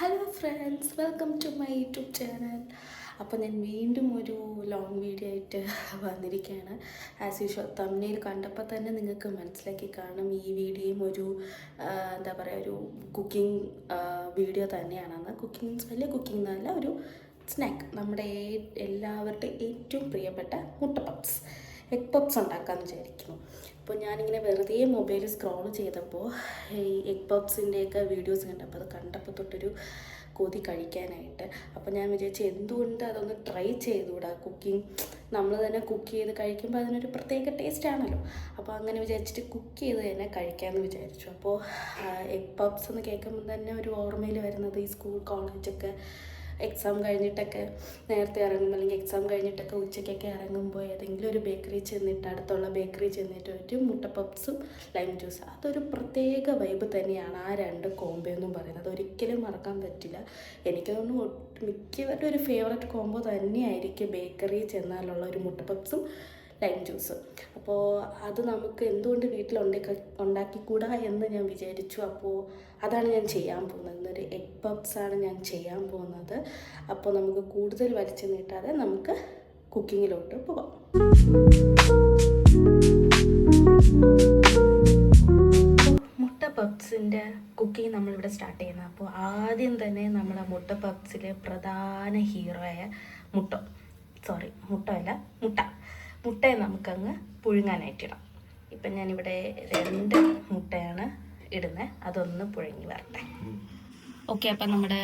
Hello friends welcome to my YouTube channel അപ്പോൾ ഞാൻ വീണ്ടും ഒരു ലോങ് വീഡിയോ ആയിട്ട് വന്നിരിക്കുകയാണ്. ആസ് യൂഷ്വൽ തമ്മിൽ കണ്ടപ്പോൾ തന്നെ നിങ്ങൾക്ക് മനസ്സിലാക്കി കാണും. ഈ വീഡിയോയും ഒരു എന്താ പറയുക ഒരു കുക്കിംഗ് വീഡിയോ തന്നെയാണെന്ന്. കുക്കിംഗ് വലിയ കുക്കിംഗ് എന്നല്ല ഒരു സ്നാക്ക് നമ്മുടെ എല്ലാവരുടെയും ഏറ്റവും പ്രിയപ്പെട്ട മുട്ട പപ്സ് എഗ് പപ്സ് ഉണ്ടാക്കാമെന്ന് വിചാരിക്കുന്നു. അപ്പോൾ ഞാനിങ്ങനെ വെറുതെ മൊബൈൽ സ്ക്രോൾ ചെയ്തപ്പോൾ ഈ എഗ് പപ്സിന്റെയൊക്കെ വീഡിയോസ് കണ്ടപ്പോൾ അത് കണ്ടപ്പോൾ തൊട്ടൊരു കൊതി കഴിക്കാനായിട്ട്. അപ്പോൾ ഞാൻ വിചാരിച്ചു എന്തുകൊണ്ട് അതൊന്ന് ട്രൈ ചെയ്തുകൂടാ? കുക്കിംഗ് നമ്മൾ തന്നെ കുക്ക് ചെയ്ത് കഴിക്കുമ്പോൾ അതിനൊരു പ്രത്യേക ടേസ്റ്റ് ആണല്ലോ. അപ്പോൾ അങ്ങനെ വിചാരിച്ചിട്ട് കുക്ക് ചെയ്ത് തന്നെ കഴിക്കാമെന്ന് വിചാരിച്ചു. അപ്പോൾ എഗ് പപ്സ് എന്ന് കേൾക്കുമ്പോൾ തന്നെ ഒരു ഓർമ്മയിൽ വരുന്നത് ഈ സ്കൂൾ കോളേജൊക്കെ എക്സാം കഴിഞ്ഞിട്ടൊക്കെ നേരത്തെ ഇറങ്ങുമ്പോൾ അല്ലെങ്കിൽ എക്സാം കഴിഞ്ഞിട്ടൊക്കെ ഉച്ചയ്ക്കൊക്കെ ഇറങ്ങുമ്പോൾ ഏതെങ്കിലും ഒരു ബേക്കറി ചെന്നിട്ട് അടുത്തുള്ള ബേക്കറി ചെന്നിട്ട് ഒരു മുട്ട പപ്സും ലൈം ജ്യൂസ് അതൊരു പ്രത്യേക വൈബ് തന്നെയാണ് ആ രണ്ട് കോംബോ എന്നും പറയുന്നത്. ഒരിക്കലും മറക്കാൻ പറ്റില്ല. എനിക്ക് തോന്നുന്നു മിക്കവരുടെ ഒരു ഫേവററ്റ് കോംബോ തന്നെയായിരിക്കും ബേക്കറി ചെന്നാലുള്ള ഒരു മുട്ട പപ്സും ലൈം ജ്യൂസ്. അപ്പോൾ അത് നമുക്ക് എന്തുകൊണ്ട് വീട്ടിൽ ഉണ്ടാക്കി ഉണ്ടാക്കിക്കൂടാ എന്ന് ഞാൻ വിചാരിച്ചു. അപ്പോൾ അതാണ് ഞാൻ ചെയ്യാൻ പോകുന്നത്. ഇന്നൊരു എഗ് പപ്സ് ആണ് ഞാൻ ചെയ്യാൻ പോകുന്നത്. അപ്പോൾ നമുക്ക് കൂടുതൽ വലിച്ചു നീട്ടാതെ നമുക്ക് കുക്കിങ്ങിലോട്ട് പോകാം മുട്ട പപ്സിന്റെ കുക്കിംഗ് നമ്മളിവിടെ സ്റ്റാർട്ട് ചെയ്യുന്നത്. അപ്പോൾ ആദ്യം തന്നെ നമ്മുടെ മുട്ട പപ്സിലെ പ്രധാന ഹീറോയായ മുട്ട. സോറി മുട്ട അല്ല മുട്ട. മുട്ടയെ നമുക്കങ്ങ് പുഴുങ്ങാനായിട്ടിടാം. ഇപ്പം ഞാനിവിടെ രണ്ട് മുട്ടയാണ് ഇടുന്നത് അതൊന്ന് പുഴുങ്ങി വരട്ടെ. ഓക്കെ അപ്പം നമ്മുടെ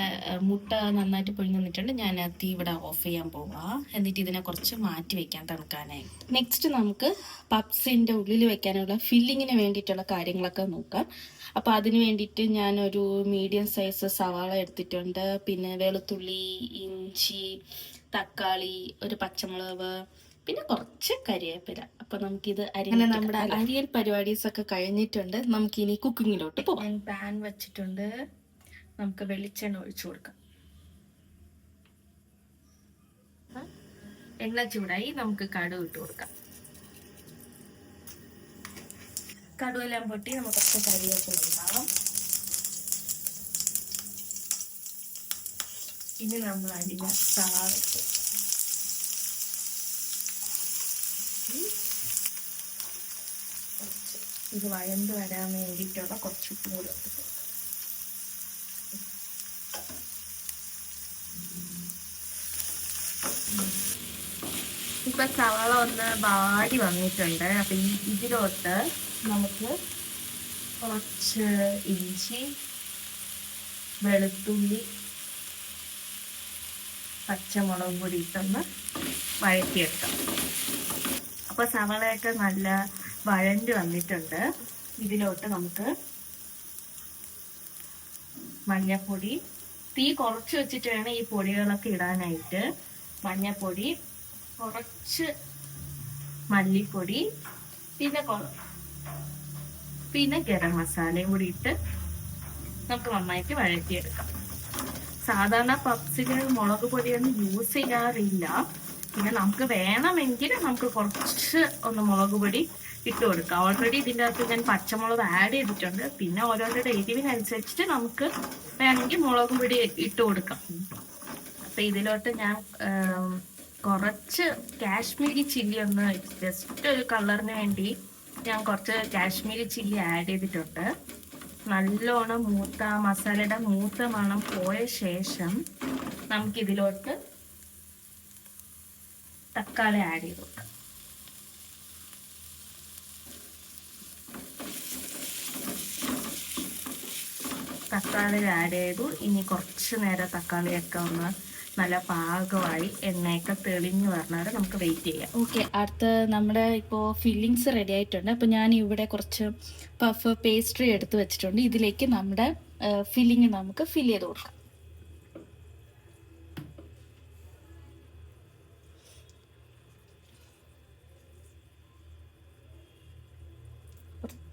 മുട്ട നന്നായിട്ട് പുഴുങ്ങി വന്നിട്ടുണ്ട്. ഞാൻ തീ ഇവിടെ ഓഫ് ചെയ്യാൻ പോവാം. എന്നിട്ട് ഇതിനെ കുറച്ച് മാറ്റി വെക്കാൻ തണുക്കാനായി. നെക്സ്റ്റ് നമുക്ക് പപ്സിന്റെ ഉള്ളിൽ വെക്കാനുള്ള ഫില്ലിങ്ങിന് വേണ്ടിയിട്ടുള്ള കാര്യങ്ങളൊക്കെ നോക്കാം. അപ്പോൾ അതിന് വേണ്ടിയിട്ട് ഞാനൊരു മീഡിയം സൈസ് സവാള എടുത്തിട്ടുണ്ട്. പിന്നെ വെളുത്തുള്ളി ഇഞ്ചി തക്കാളി ഒരു പച്ചമുളക് പിന്നെ കുറച്ച് കരിവേപ്പില അപ്പൊ നമുക്കിത് അരി നമ്മുടെ അരിയൽ പരിപാടീസ് ഒക്കെ കഴിഞ്ഞിട്ടുണ്ട്. നമുക്ക് ഇനി കുക്കിങ്ങിലോട്ട് പോകാം പാൻ വെച്ചിട്ടുണ്ട്. നമുക്ക് വെളിച്ചെണ്ണ ഒഴിച്ചു കൊടുക്കാം. എണ്ണ ചൂടായി നമുക്ക് കടുക് ഇട്ട് കൊടുക്കാം. കടുവെല്ലാം പൊട്ടി നമുക്ക് കുറച്ച് കരിവേപ്പില ഉണ്ടാവാം. ഇനി നമ്മൾ അരിഞ്ഞ സവാള ഉം. കുറച്ച് ഇത് വഴണ്ട് വരാൻ വേണ്ടിയിട്ടുള്ള കുറച്ച് ഉപ്പും കൂടി ഇപ്പൊ സവാള ഒന്ന് വാടി വന്നിട്ടുണ്ട് അപ്പൊ ഈ ഇതിലോട്ട് നമുക്ക് കുറച്ച് ഇഞ്ചി വെളുത്തുള്ളി പച്ചമുളകും കൂടി ഇട്ടൊന്ന് വഴറ്റിയെടുക്കാം അപ്പൊ സവളയൊക്കെ നല്ല വഴണ്ട് വന്നിട്ടുണ്ട്. ഇതിലോട്ട് നമുക്ക് മഞ്ഞപ്പൊടി തീ കുറച്ച് വെച്ചിട്ട് വേണം ഈ പൊടികളൊക്കെ ഇടാനായിട്ട്. മഞ്ഞപ്പൊടി കുറച്ച് മല്ലിപ്പൊടി പിന്നെ പിന്നെ ഗരം മസാലയും കൂടി ഇട്ട് നമുക്ക് നന്നായിട്ട് വഴറ്റിയെടുക്കാം. സാധാരണ പപ്സിൽ മുളക് പൊടിയൊന്നും യൂസ് ചെയ്യാറില്ല. പിന്നെ നമുക്ക് വേണമെങ്കിൽ നമുക്ക് കുറച്ച് ഒന്ന് മുളക് പൊടി ഇട്ട് കൊടുക്കാം. ഓൾറെഡി ഇതിന്റെ അകത്ത് ഞാൻ പച്ചമുളക് ആഡ് ചെയ്തിട്ടുണ്ട്. പിന്നെ ഓരോരുടെ എരിവിനനുസരിച്ചിട്ട് നമുക്ക് വേണമെങ്കിൽ മുളക് പൊടി ഇട്ട് കൊടുക്കാം. അപ്പം ഇതിലോട്ട് ഞാൻ കുറച്ച് കാശ്മീരി ചില്ലി ഒന്ന് ജസ്റ്റ് ഒരു കളറിന് വേണ്ടി ഞാൻ കുറച്ച് കാശ്മീരി ചില്ലി ആഡ് ചെയ്തിട്ടുണ്ട്. നല്ലോണം മൂത്ത മസാലയുടെ മൂത്ത മണം പോയ ശേഷം നമുക്കിതിലോട്ട് തക്കാളി ആഡ് ചെയ്ത് കൊടുക്കാം. തക്കാളി ആഡ് ചെയ്തു. ഇനി കുറച്ച് നേരം തക്കാളിയൊക്കെ ഒന്ന് നല്ല പാകമായി എണ്ണയൊക്കെ തെളിഞ്ഞു വരണവരെ നമുക്ക് വെയിറ്റ് ചെയ്യാം. ഓക്കെ അടുത്ത നമ്മുടെ ഇപ്പോൾ ഫില്ലിങ്സ് റെഡി ആയിട്ടുണ്ട്. അപ്പോൾ ഞാൻ ഇവിടെ കുറച്ച് പഫ് പേസ്ട്രി എടുത്ത് വെച്ചിട്ടുണ്ട്. ഇതിലേക്ക് നമ്മുടെ ഫില്ലിങ് നമുക്ക് ഫില്ല് ചെയ്ത് കൊടുക്കാം.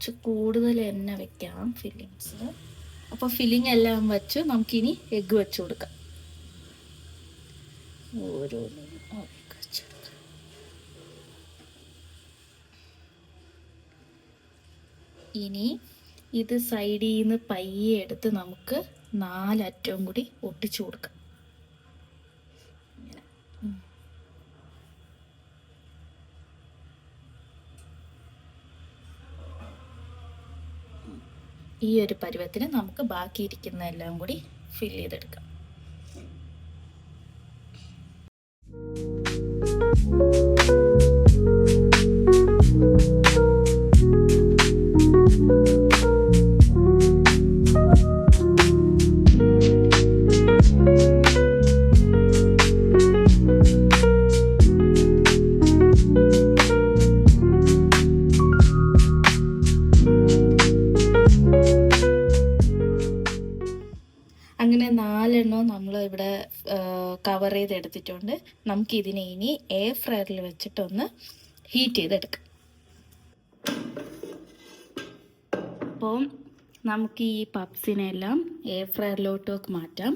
കുറച്ച് കൂടുതൽ എണ്ണ വെക്കാം ഫില്ലിങ്സ് അപ്പോൾ ഫില്ലിംഗ് എല്ലാം വെച്ച് നമുക്കിനി ഒക്കെ വെച്ച് കൊടുക്കാം. ഇനി ഇത് സൈഡിൽ നിന്ന് പയ്യെ എടുത്ത് നമുക്ക് നാലറ്റവും കൂടി ഒട്ടിച്ചു കൊടുക്കാം. ഈ ഒരു പരുവത്തിന് നമുക്ക് ബാക്കിയിരിക്കുന്ന എല്ലാം കൂടി ഫിൽ ചെയ്തെടുക്കാം. അങ്ങനെ കവർ ചെയ്തെടുത്തിട്ടുണ്ട്. നമുക്ക് ഇതിനെ ഇനി എയർ ഫ്രയറിൽ വെച്ചിട്ടൊന്ന് ഹീറ്റ് ചെയ്തെടുക്കാം. അപ്പോൾ നമുക്ക് ഈ പപ്സിനെല്ലാം എയർ ഫ്രയറിലോട്ടൊക്കെ മാറ്റാം.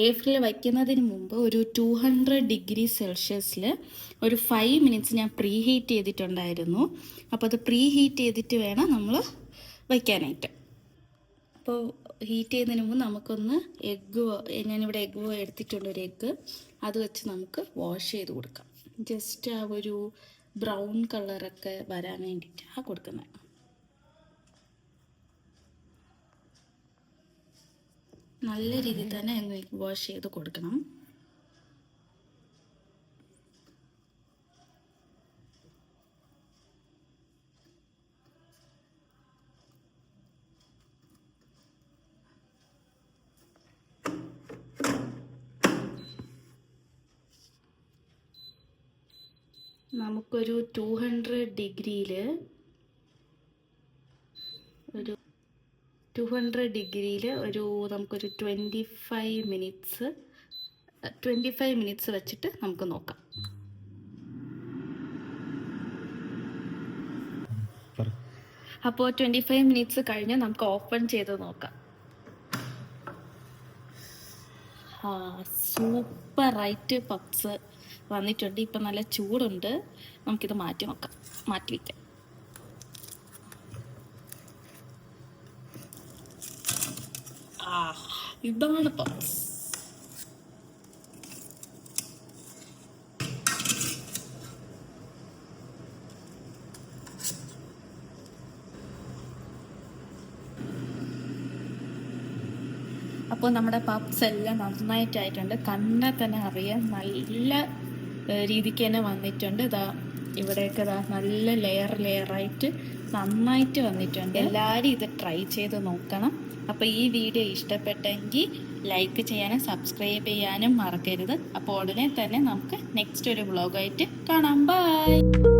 എയർ ഫ്രയറിൽ വയ്ക്കുന്നതിന് മുമ്പ് ഒരു ടു ഹൺഡ്രഡ് ഡിഗ്രി സെൽഷ്യസിൽ ഒരു ഫൈവ് മിനിറ്റ്സ് ഞാൻ പ്രീ ഹീറ്റ് ചെയ്തിട്ടുണ്ടായിരുന്നു. അപ്പോൾ അത് പ്രീ ഹീറ്റ് ചെയ്തിട്ട് വേണം നമ്മൾ വയ്ക്കാനായിട്ട്. അപ്പോൾ ഹീറ്റ് ചെയ്യുന്നതിന് മുമ്പ് നമുക്കൊന്ന് എഗ്ഗ് ഞാനിവിടെ എഗ്ഗ് എടുത്തിട്ടുണ്ട് ഒരു എഗ്ഗ് അത് വെച്ച് നമുക്ക് വാഷ് ചെയ്ത് കൊടുക്കാം. ജസ്റ്റ് ആ ഒരു ബ്രൗൺ കളറൊക്കെ വരാൻ വേണ്ടിയിട്ടാണ് കൊടുക്കുന്നത്. നല്ല രീതിയിൽ തന്നെ വാഷ് ചെയ്ത് കൊടുക്കണം. നമുക്കൊരു ടു ഹൺഡ്രഡ് ഡിഗ്രിയിൽ ഒരു ടു ഹൺഡ്രഡ് ഡിഗ്രിയിൽ ഒരു നമുക്കൊരു twenty five minutes twenty five minutes വെച്ചിട്ട് നമുക്ക് നോക്കാം. അപ്പോൾ ട്വന്റി ഫൈവ് മിനിറ്റ്സ് കഴിഞ്ഞ് നമുക്ക് ഓപ്പൺ ചെയ്ത് നോക്കാം. ആ റൈറ്റ് പപ്സ് വന്നിട്ടുണ്ട്. ഇപ്പം നല്ല ചൂടുണ്ട്. നമുക്കിത് മാറ്റി നോക്കാം. മാറ്റി വയ്ക്കാം ഇതാണ് അപ്പോൾ നമ്മുടെ പപ്സ് എല്ലാം നന്നായിട്ടായിട്ടുണ്ട്. കണ്ണെ തന്നെ അറിയാം. നല്ല രീതിക്ക് തന്നെ വന്നിട്ടുണ്ട്. ഇതാ ഇവിടെയൊക്കെ ഇതാ നല്ല ലെയർ ലെയറായിട്ട് നന്നായിട്ട് വന്നിട്ടുണ്ട്. എല്ലാവരും ഇത് ട്രൈ ചെയ്ത് നോക്കണം. അപ്പോൾ ഈ വീഡിയോ ഇഷ്ടപ്പെട്ടെങ്കിൽ ലൈക്ക് ചെയ്യാനും സബ്സ്ക്രൈബ് ചെയ്യാനും മറക്കരുത്. അപ്പോൾ ഉടനെ തന്നെ നമുക്ക് നെക്സ്റ്റ് ഒരു വ്ളോഗായിട്ട് കാണാം. ബൈ